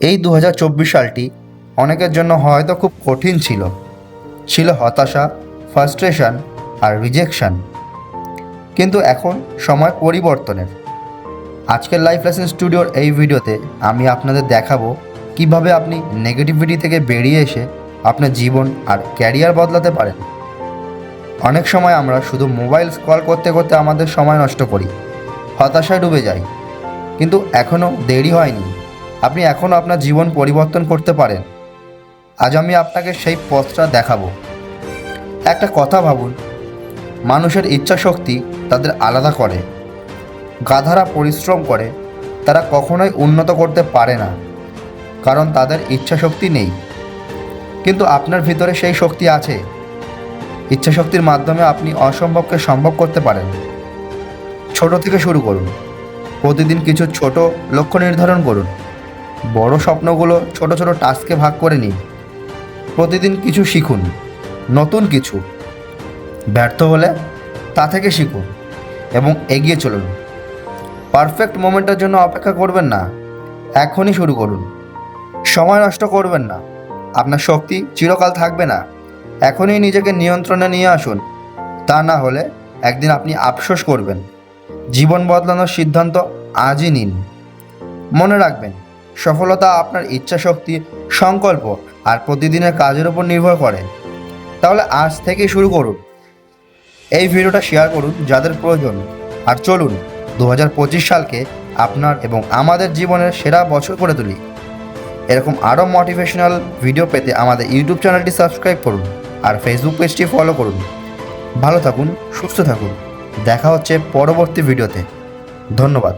এই দু হাজার চব্বিশ সালটি অনেকের জন্য হয়তো খুব কঠিন ছিল। ছিল হতাশা ফার্স্ট্রেশন আর রিজেকশন কিন্তু এখন সময় পরিবর্তনের। আজকের লাইফ লেসন স্টুডিওর এই ভিডিওতে আমি আপনাদের দেখাবো কীভাবে আপনি নেগেটিভিটি থেকে বেরিয়ে এসে আপনার জীবন আর ক্যারিয়ার বদলাতে পারেন। অনেক সময় আমরা শুধু মোবাইল স্ক্রল করতে করতে আমাদের সময় নষ্ট করি, হতাশায় ডুবে যাই। কিন্তু এখনও দেরি হয়নি। আপনি এখনও আপনার জীবন পরিবর্তন করতে পারেন। আজ আমি আপনাকে সেই পথটা দেখাবো। একটা কথা ভাবুন, মানুষের ইচ্ছা শক্তি তাদের আলাদা করে। গাধারা পরিশ্রম করে, তারা কখনোই উন্নত করতে পারে না, কারণ তাদের ইচ্ছা শক্তি নেই। কিন্তু আপনার ভিতরে সেই শক্তি আছে। ইচ্ছা শক্তির মাধ্যমে আপনি অসম্ভবকে সম্ভব করতে পারেন। ছোট থেকে শুরু করুন। প্রতিদিন কিছু ছোট লক্ষ্য নির্ধারণ করুন। বড় স্বপ্নগুলো ছোট ছোট টাস্কে ভাগ করে নিন। প্রতিদিন কিছু শিখুন, নতুন কিছু। ব্যর্থ হলে তা থেকে শিখুন এবং এগিয়ে চলুন। পারফেক্ট মোমেন্টের জন্য অপেক্ষা করবেন না, এখনই শুরু করুন। সময় নষ্ট করবেন না, আপনার শক্তি চিরকাল থাকবে না। এখনই নিজেকে নিয়ন্ত্রণে নিয়ে আসুন, তা না হলে একদিন আপনি আফসোস করবেন। জীবন বদলানোর সিদ্ধান্ত আজই নিন। মনে রাখবেন সফলতা আপনার ইচ্ছা শক্তি সংকল্প আর প্রতিদিনের কাজের উপর নির্ভর করে। তাহলে আজ থেকেই শুরু করুন। এই ভিডিওটা শেয়ার করুন যাদের প্রয়োজন। আর চলুন দু হাজার পঁচিশ সালকে আপনার এবং আমাদের জীবনের সেরা বছর করে তুলি। এরকম আরও মোটিভেশনাল ভিডিও পেতে আমাদের ইউটিউব চ্যানেলটি সাবস্ক্রাইব করুন আর ফেসবুক পেজটি ফলো করুন। ভালো থাকুন, সুস্থ থাকুন। দেখা হচ্ছে পরবর্তী ভিডিওতে ধন্যবাদ।